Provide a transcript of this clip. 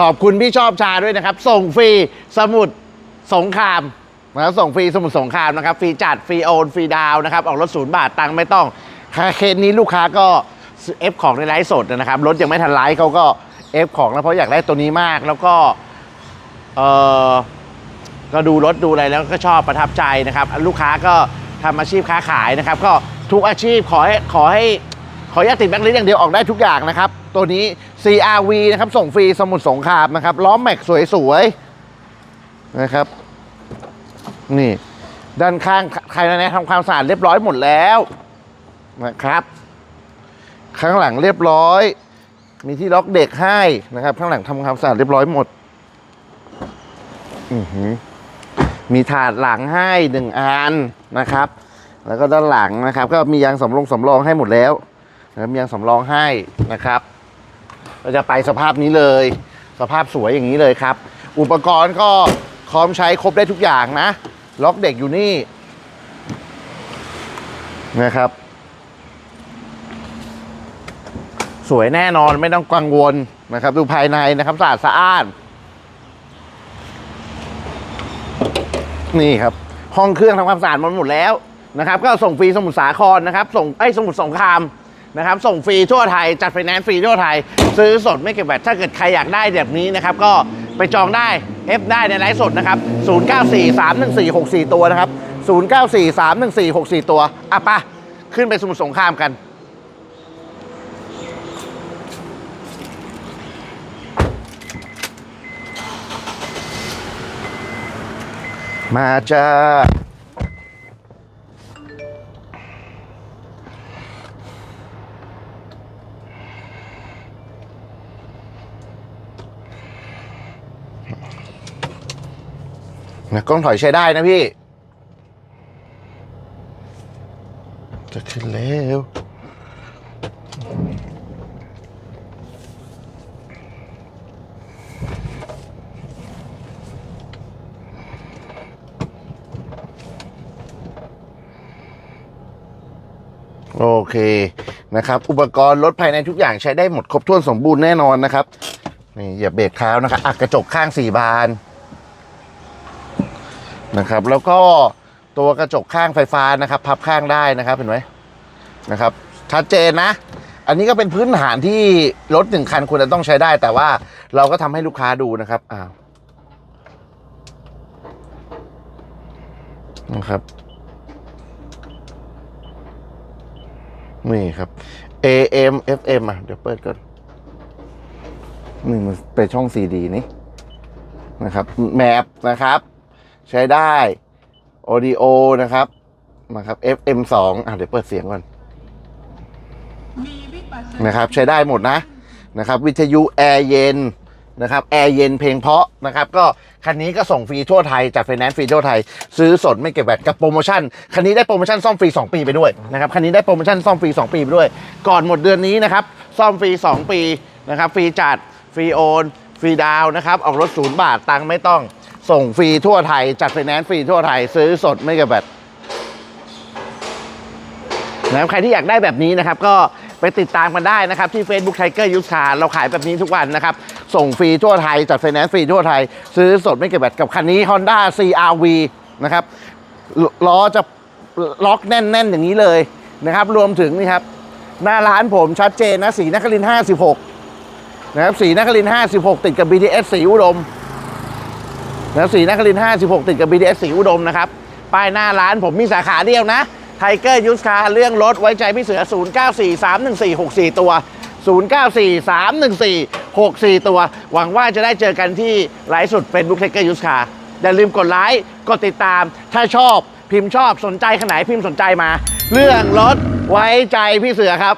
ขอบคุณพี่ชอบชาด้วยนะครับ ส่งฟรีสมุดสงครามนะครับส่งฟรีสมุดสงครามนะครับฟรีจัดฟรีโอนฟรีดาวนะครับออกรถศูนย์บาทตังค์ไม่ต้องคาเคสนี้ลูกค้าก็เอฟของในไลฟ์สดนะครับรถยังไม่ทันไลฟ์เขาก็เอฟของแล้วเพราะอยากได้ตัวนี้มากแล้วก็เออก็ดูรถดูอะไรแล้วก็ชอบประทับใจนะครับ ลูกค้าก็ทำอาชีพค้าขายนะครับ ก็ทุกอาชีพขอให้ขอให้ ขออย่าติดแบงค์ลิสอย่างเดียวออกได้ทุกอย่างนะครับ ตัวนี้ CRV นะครับ ส่งฟรีสมุดสงครามนะครับ ล้อแม็กสวยๆนะครับ นี่ ด้านข้างใครนะทำความสะอาดเรียบร้อยหมดแล้วนะครับ ข้างหลังเรียบร้อย มีที่ล็อกเด็กให้นะครับ ข้างหลังทำความสะอาดเรียบร้อยหมด อือหือมีถาดหลังให้หนึ่งอันนะครับ แล้วก็ด้านหลังนะครับ ก็มียางสำรองสำรองให้หมดแล้ว มียางสำรองให้นะครับ เราจะไปสภาพนี้เลย สภาพสวยอย่างนี้เลยครับ อุปกรณ์ก็พร้อมใช้ครบได้ทุกอย่างนะ ล็อกเด็กอยู่นี่นะครับ สวยแน่นอนไม่ต้องกังวลนะครับ ดูภายในนะครับสะอาดสะอ้านนี่ครับ ห้องเครื่องทำความสะอาดมันหมดแล้วนะครับ ก็ส่งฟรีสมุทรสาครนะครับ ส่งไอ้สมุทรสงคราม นะครับ ส่งฟรีทั่วไทย จัดไฟแนนซ์ฟรีทั่วไทย ซื้อสดไม่เก็บแบตถ้าเกิดใครอยากได้แบบนี้นะครับ ก็ไปจองได้เอฟได้ในไลฟ์สดนะครับ 09431464 ตัวนะครับ 09431464 ตัว อะปะขึ้นไปสมุทรสงครามกันมาจ้า นะกล้องถอยใช้ได้นะพี่ จะขึ้นแล้วโอเคนะครับ อุปกรณ์รถภายในทุกอย่างใช้ได้หมดครบถ้วนสมบูรณ์แน่นอนนะครับ นี่อย่าเบรกเท้านะครับอักกระจกข้างสี่บาน นะครับ แล้วก็ตัวกระจกข้างไฟฟ้านะครับ พับข้างได้นะครับเห็นไหมนะครับชัดเจนนะ อันนี้ก็เป็นพื้นฐานที่รถหนึ่งคันควรจะต้องใช้ได้ แต่ว่าเราก็ทำให้ลูกค้าดูนะครับอ้าวนะครับนี่ครับ AM FM อะ เดี๋ยวเปิดก่อนนี่มันเป็นช่อง CD นี่นะครับ แมปนะครับ ใช้ได้ Audio นะครับนะครับ FM 2 อะเดี๋ยวเปิดเสียงก่อนนะครับ ใช้ได้หมดนะนะครับ วิทยุแอร์เย็นนะครับแอร์เย็นเพลงเพราะนะครับ ก็คันนี้ก็ส่งฟรีทั่วไทยจากไฟแนนซ์ฟรีทั่วไทย ซื้อสดไม่เก็บแบตกับโปรโมชั่น คันนี้ได้โปรโมชั่นซ่อมฟรี 2 ปีไปด้วยนะครับ คันนี้ได้โปรโมชั่นซ่อมฟรี 2 ปีไปด้วย ก่อนหมดเดือนนี้นะครับ ซ่อมฟรี 2 ปีนะครับ ฟรีจัด ฟรีโอน ฟรีดาวน์นะครับ ออกรถศูนย์บาท ตังค์ไม่ต้อง ส่งฟรีทั่วไทย จัดไฟแนนซ์ฟรีทั่วไทย ซื้อสดไม่เก็บแบตนะครับใครที่อยากได้แบบนี้นะครับ ก็ไปติดตามกันได้นะครับ ที่ Facebook Tiger Used Car เราขายแบบนี้ทุกวันนะครับ ส่งฟรีทั่วไทย จัดไฟแนนซ์ฟรีทั่วไทย ซื้อสดไม่เก็บแบตกับคันนี้ Honda CRV นะครับลล้อจะล็อกแน่น ๆ อย่างนี้เลยนะครับ รวมถึงนี่ครับ หน้าร้านผมชัดเจนนะสีนคริน 56 นะครับสีนคริน 56 ติดกับ BTS สีอุดม นะสีนครินทร์56 ติดกับ BTS สีอุดมนะครับ ป้ายหน้าร้านผมมีสาขาเดียวนะไทเกอร์ยูสคาเรื่องรถไว้ใจพี่เสือ 09431464 ตัว 09431464 ตัว หวังว่าจะได้เจอกันที่ไลฟ์สุด Facebook ไทเกอร์ยูสคาอย่าลืมกดไลค์ กดติดตาม ถ้าชอบพิมพ์ชอบสนใจขนาดพิมพ์สนใจมา เรื่องรถไว้ใจพี่เสือครับ